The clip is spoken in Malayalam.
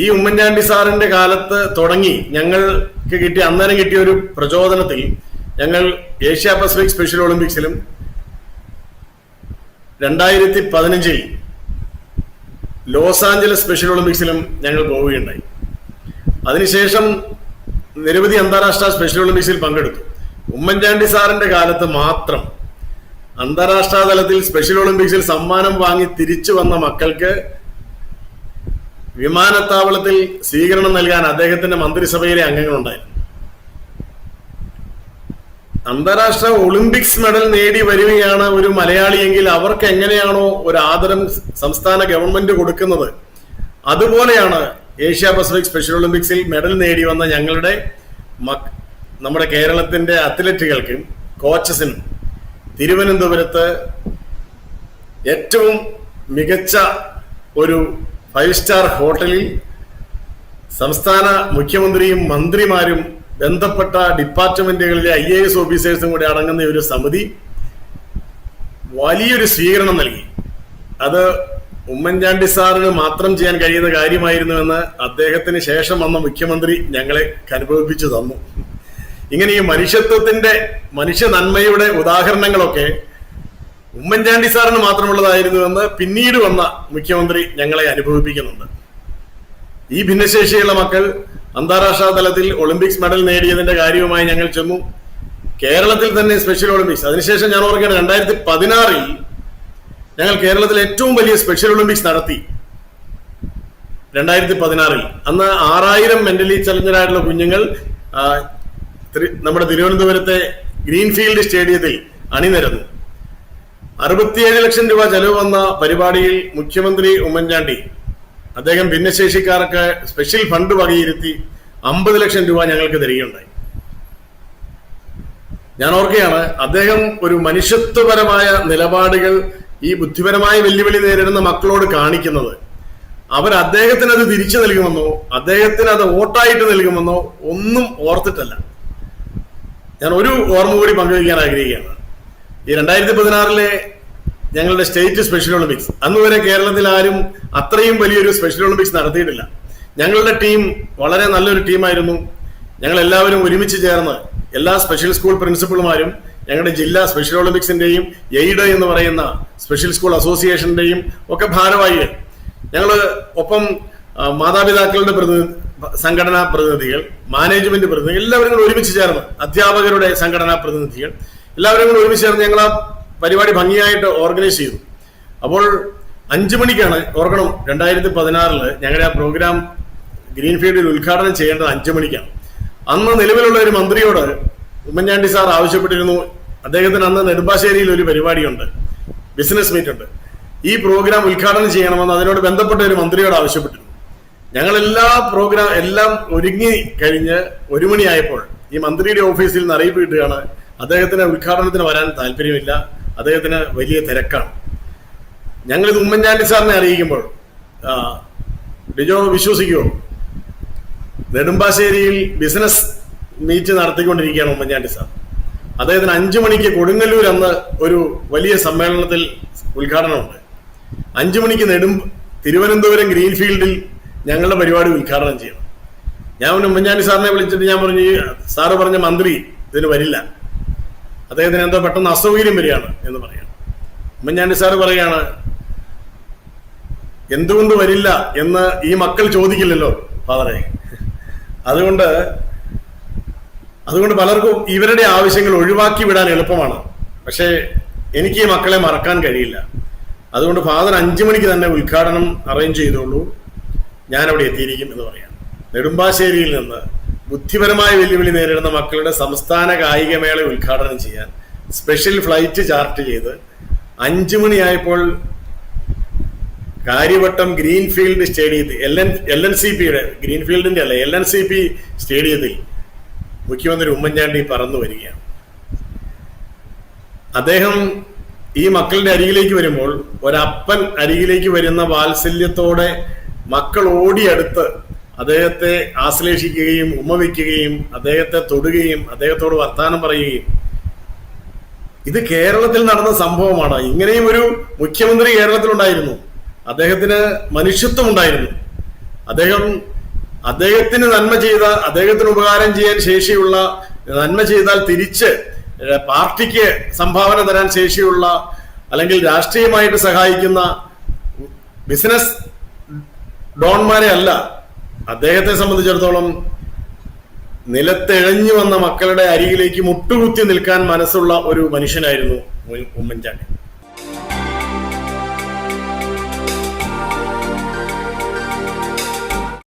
ഈ ഉമ്മൻചാണ്ടി സാറിന്റെ കാലത്ത് തുടങ്ങി ഞങ്ങൾക്ക് കിട്ടിയ അന്നേരം കിട്ടിയ ഒരു പ്രചോദനത്തിൽ ഞങ്ങൾ ഏഷ്യ പസഫിക് സ്പെഷ്യൽ ഒളിമ്പിക്സിലും രണ്ടായിരത്തി പതിനഞ്ചിൽ ലോസ് ആഞ്ചലസ് സ്പെഷ്യൽ ഒളിമ്പിക്സിലും ഞങ്ങൾ പോവുകയുണ്ടായി. അതിനുശേഷം നിരവധി അന്താരാഷ്ട്ര സ്പെഷ്യൽ ഒളിമ്പിക്സിൽ പങ്കെടുത്തു. ഉമ്മൻചാണ്ടി സാറിന്റെ കാലത്ത് മാത്രം അന്താരാഷ്ട്ര തലത്തിൽ സ്പെഷ്യൽ ഒളിമ്പിക്സിൽ സമ്മാനം വാങ്ങി തിരിച്ചു വന്ന മക്കൾക്ക് വിമാനത്താവളത്തിൽ സ്വീകരണം നൽകാൻ അദ്ദേഹത്തിന്റെ മന്ത്രിസഭയിലെ അംഗങ്ങളുണ്ടായിരുന്നു അന്താരാഷ്ട്ര ഒളിമ്പിക്സ് മെഡൽ നേടി വരികയാണ് ഒരു മലയാളിയെങ്കിൽ അവർക്ക് എങ്ങനെയാണോ ഒരു ആദരം സംസ്ഥാന ഗവൺമെന്റ് കൊടുക്കുന്നത്? അതുപോലെയാണ് ഏഷ്യ പസഫിക് സ്പെഷ്യൽ ഒളിമ്പിക്സിൽ മെഡൽ നേടി വന്ന ഞങ്ങളുടെ നമ്മുടെ കേരളത്തിന്റെ അത്ലറ്റുകൾക്കും കോച്ചസിനും തിരുവനന്തപുരത്ത് ഏറ്റവും മികച്ച ഒരു ഫൈവ് സ്റ്റാർ ഹോട്ടലിൽ സംസ്ഥാന മുഖ്യമന്ത്രിയും മന്ത്രിമാരും ബന്ധപ്പെട്ട ഡിപ്പാർട്ട്മെന്റുകളിലെ ഐ എ എസ് ഓഫീസേഴ്സും കൂടി അടങ്ങുന്ന ഒരു സമിതി വലിയൊരു സ്വീകരണം നൽകി. അത് ഉമ്മൻചാണ്ടി സാറിന് മാത്രം ചെയ്യാൻ കഴിയുന്ന കാര്യമായിരുന്നുവെന്ന് അദ്ദേഹത്തിന് ശേഷം വന്ന മുഖ്യമന്ത്രി ഞങ്ങളെ അനുഭവിപ്പിച്ചു തന്നു. ഇങ്ങനെ ഈ മനുഷ്യത്വത്തിന്റെ മനുഷ്യ നന്മയുടെ ഉദാഹരണങ്ങളൊക്കെ ഉമ്മൻചാണ്ടി സാറിന് മാത്രമുള്ളതായിരുന്നുവെന്ന് പിന്നീട് വന്ന മുഖ്യമന്ത്രി ഞങ്ങളെ അനുഭവിപ്പിക്കുന്നുണ്ട്. ഈ ഭിന്നശേഷിയുള്ള മക്കൾ അന്താരാഷ്ട്ര തലത്തിൽ ഒളിമ്പിക്സ് മെഡൽ നേടിയതിന്റെ കാര്യവുമായി ഞങ്ങൾ ചെന്നു. കേരളത്തിൽ തന്നെ സ്പെഷ്യൽ ഒളിമ്പിക്സ്. അതിനുശേഷം ഞാൻ ഓർക്കുകയാണ് രണ്ടായിരത്തി പതിനാറിൽ ഞങ്ങൾ കേരളത്തിൽ ഏറ്റവും വലിയ സ്പെഷ്യൽ ഒളിമ്പിക്സ് നടത്തി. രണ്ടായിരത്തി പതിനാറിൽ അന്ന് ആറായിരം മെന്റലി ചലഞ്ചറായിട്ടുള്ള കുഞ്ഞുങ്ങൾ നമ്മുടെ തിരുവനന്തപുരത്തെ ഗ്രീൻഫീൽഡ് സ്റ്റേഡിയത്തിൽ അണിനിരന്നു. അറുപത്തിയേഴ് ലക്ഷം രൂപ ചെലവ് വന്ന പരിപാടിയിൽ മുഖ്യമന്ത്രി ഉമ്മൻചാണ്ടി അദ്ദേഹം ഭിന്നശേഷിക്കാർക്ക് സ്പെഷ്യൽ ഫണ്ട് വകയിരുത്തി അമ്പത് ലക്ഷം രൂപ ഞങ്ങൾക്ക് തരികയുണ്ടായി. ഞാൻ ഓർക്കുകയാണ് അദ്ദേഹം ഒരു മനുഷ്യത്വപരമായ നിലപാടുകൾ ഈ ബുദ്ധിപരമായ വെല്ലുവിളി നേരിടുന്ന മക്കളോട് കാണിക്കുന്നത്. അവർ അദ്ദേഹത്തിന് അത് തിരിച്ചു നൽകുമെന്നോ അദ്ദേഹത്തിന് അത് വോട്ടായിട്ട് നൽകുമെന്നോ ഒന്നും ഓർത്തിട്ടല്ല. ഞാൻ ഒരു ഓർമ്മ കൂടി പങ്കുവയ്ക്കാൻ ആഗ്രഹിക്കുകയാണ്. ഈ രണ്ടായിരത്തി പതിനാറിലെ ഞങ്ങളുടെ സ്റ്റേറ്റ് സ്പെഷ്യൽ ഒളിമ്പിക്സ്. അന്ന് വരെ കേരളത്തിൽ ആരും അത്രയും വലിയൊരു സ്പെഷ്യൽ ഒളിമ്പിക്സ് നടത്തിയിട്ടില്ല. ഞങ്ങളുടെ ടീം വളരെ നല്ലൊരു ടീമായിരുന്നു. ഞങ്ങൾ എല്ലാവരും ഒരുമിച്ച് ചേർന്ന് എല്ലാ സ്പെഷ്യൽ സ്കൂൾ പ്രിൻസിപ്പൾമാരും ഞങ്ങളുടെ ജില്ലാ സ്പെഷ്യൽ ഒളിമ്പിക്സിന്റെയും എയ്ഡ് എന്ന് പറയുന്ന സ്പെഷ്യൽ സ്കൂൾ അസോസിയേഷന്റെയും ഒക്കെ ഭാരവാഹികൾ. ഞങ്ങൾ ഒപ്പം മാതാപിതാക്കളുടെ പ്രതിനിധി സംഘടനാ പ്രതിനിധികൾ മാനേജ്മെന്റ് പ്രതിനിധികൾ എല്ലാവരും കൂടെ ഒരുമിച്ച് ചേർന്ന് അധ്യാപകരുടെ സംഘടനാ പ്രതിനിധികൾ എല്ലാവരും കൂടി ഒരുമിച്ച് ചേർന്ന് ഞങ്ങൾ ആ പരിപാടി ഭംഗിയായിട്ട് ഓർഗനൈസ് ചെയ്തു. അപ്പോൾ അഞ്ചു മണിക്കാണ് ഓർക്കണം രണ്ടായിരത്തി പതിനാറിൽ ഞങ്ങളുടെ ആ പ്രോഗ്രാം ഗ്രീൻഫീൽഡിൽ ഉദ്ഘാടനം ചെയ്യേണ്ടത് അഞ്ചു മണിക്കാണ്. അന്ന് നിലവിലുള്ള ഒരു മന്ത്രിയോട് ഉമ്മൻചാണ്ടി സാർ ആവശ്യപ്പെട്ടിരുന്നു. അദ്ദേഹത്തിന് അന്ന് നെടുമ്പാശ്ശേരിയിൽ ഒരു പരിപാടിയുണ്ട് ബിസിനസ് മീറ്റ് ഉണ്ട്. ഈ പ്രോഗ്രാം ഉദ്ഘാടനം ചെയ്യണമെന്ന് അതിനോട് ബന്ധപ്പെട്ട ഒരു മന്ത്രിയോട് ആവശ്യപ്പെട്ടിരുന്നു. ഞങ്ങൾ എല്ലാ പ്രോഗ്രാം എല്ലാം ഒരുങ്ങി കഴിഞ്ഞ് ഒരു മണിയായപ്പോൾ ഈ മന്ത്രിയുടെ ഓഫീസിൽ നിന്ന് അറിയിപ്പ് കിട്ടുകയാണ് അദ്ദേഹത്തിന് ഉദ്ഘാടനത്തിന് വരാൻ താല്പര്യമില്ല. അദ്ദേഹത്തിന് വലിയ തിരക്കാണ്. ഞങ്ങളിത് ഉമ്മൻചാണ്ടി സാറിനെ അറിയിക്കുമ്പോൾ ഡിജോ വിശ്വസിക്കുമോ നെടുമ്പാശ്ശേരിയിൽ ബിസിനസ് മീറ്റ് നടത്തിക്കൊണ്ടിരിക്കുകയാണ് ഉമ്മൻചാണ്ടി സാർ. അദ്ദേഹത്തിന് അഞ്ചു മണിക്ക് കൊടുങ്ങല്ലൂർ അന്ന് ഒരു വലിയ സമ്മേളനത്തിൽ ഉദ്ഘാടനമുണ്ട്. അഞ്ചു മണിക്ക് നെടും തിരുവനന്തപുരം ഗ്രീൻഫീൽഡിൽ ഞങ്ങളുടെ പരിപാടി ഉദ്ഘാടനം ചെയ്യണം. ഞാൻ ഉമ്മൻചാണ്ടി സാറിനെ വിളിച്ചിട്ട് ഞാൻ പറഞ്ഞു "ഈ സാറ് പറഞ്ഞ മന്ത്രി ഇതിന് വരില്ല. അദ്ദേഹത്തിന് എന്തോ പെട്ടെന്ന് അസൗകര്യം വരികയാണ് എന്ന് പറയാം ഞാൻ സാറ് പറയാണ് എന്തുകൊണ്ട് വരില്ല എന്ന് ഈ മക്കൾ ചോദിക്കില്ലല്ലോ ഫാദറെ. അതുകൊണ്ട് അതുകൊണ്ട് പലർക്കും ഇവരുടെ ആവശ്യങ്ങൾ ഒഴിവാക്കി വിടാൻ എളുപ്പമാണ്. പക്ഷേ എനിക്ക് ഈ മക്കളെ മറക്കാൻ കഴിയില്ല. അതുകൊണ്ട് ഫാദർ അഞ്ചു മണിക്ക് തന്നെ ഉദ്ഘാടനം അറേഞ്ച് ചെയ്തോളൂ. ഞാൻ അവിടെ എത്തിയിരിക്കും എന്ന് പറയാം നെടുമ്പാശ്ശേരിയിൽ നിന്ന് ബുദ്ധിപരമായ വെല്ലുവിളി നേരിടുന്ന മക്കളുടെ സംസ്ഥാന കായികമേള ഉദ്ഘാടനം ചെയ്യാൻ സ്പെഷ്യൽ ഫ്ലൈറ്റ് ചാർട്ട് ചെയ്ത് അഞ്ചു മണിയായപ്പോൾ കാര്യവട്ടം ഗ്രീൻഫീൽഡ് സ്റ്റേഡിയത്തിൽ L N L N C പിയുടെ ഗ്രീൻഫീൽഡിന്റെ അല്ല എൽ എൻ സി പി സ്റ്റേഡിയത്തിൽ മുഖ്യമന്ത്രി ഉമ്മൻചാണ്ടി പറന്നു വരികയാണ്. അദ്ദേഹം ഈ മക്കളുടെ അരികിലേക്ക് വരുമ്പോൾ ഒരപ്പൻ അരികിലേക്ക് വരുന്ന വാത്സല്യത്തോടെ മക്കൾ ഓടിയടുത്ത് അദ്ദേഹത്തെ ആശ്ലേഷിക്കുകയും ഉമ്മ വയ്ക്കുകയും അദ്ദേഹത്തെ തൊടുകയും അദ്ദേഹത്തോട് വർത്തമാനം പറയുകയും. ഇത് കേരളത്തിൽ നടന്ന സംഭവമാണ്. ഇങ്ങനെയും ഒരു മുഖ്യമന്ത്രി കേരളത്തിലുണ്ടായിരുന്നു. അദ്ദേഹത്തിന് മനുഷ്യത്വം ഉണ്ടായിരുന്നു. അദ്ദേഹം അദ്ദേഹത്തിന് നന്മ ചെയ്ത അദ്ദേഹത്തിന് ഉപകാരം ചെയ്യാൻ ശേഷിയുള്ള നന്മ ചെയ്താൽ തിരിച്ച് പാർട്ടിക്ക് സംഭാവന തരാൻ ശേഷിയുള്ള അല്ലെങ്കിൽ രാഷ്ട്രീയമായിട്ട് സഹായിക്കുന്ന ബിസിനസ് ഡോൺമാരെ അല്ല അദ്ദേഹത്തെ സംബന്ധിച്ചിടത്തോളം നിലത്തെഴഞ്ഞു വന്ന മക്കളുടെ അരികിലേക്ക് മുട്ടുകുത്തി നിൽക്കാൻ മനസ്സുള്ള ഒരു മനുഷ്യനായിരുന്നു ഉമ്മൻചാണ്ടി.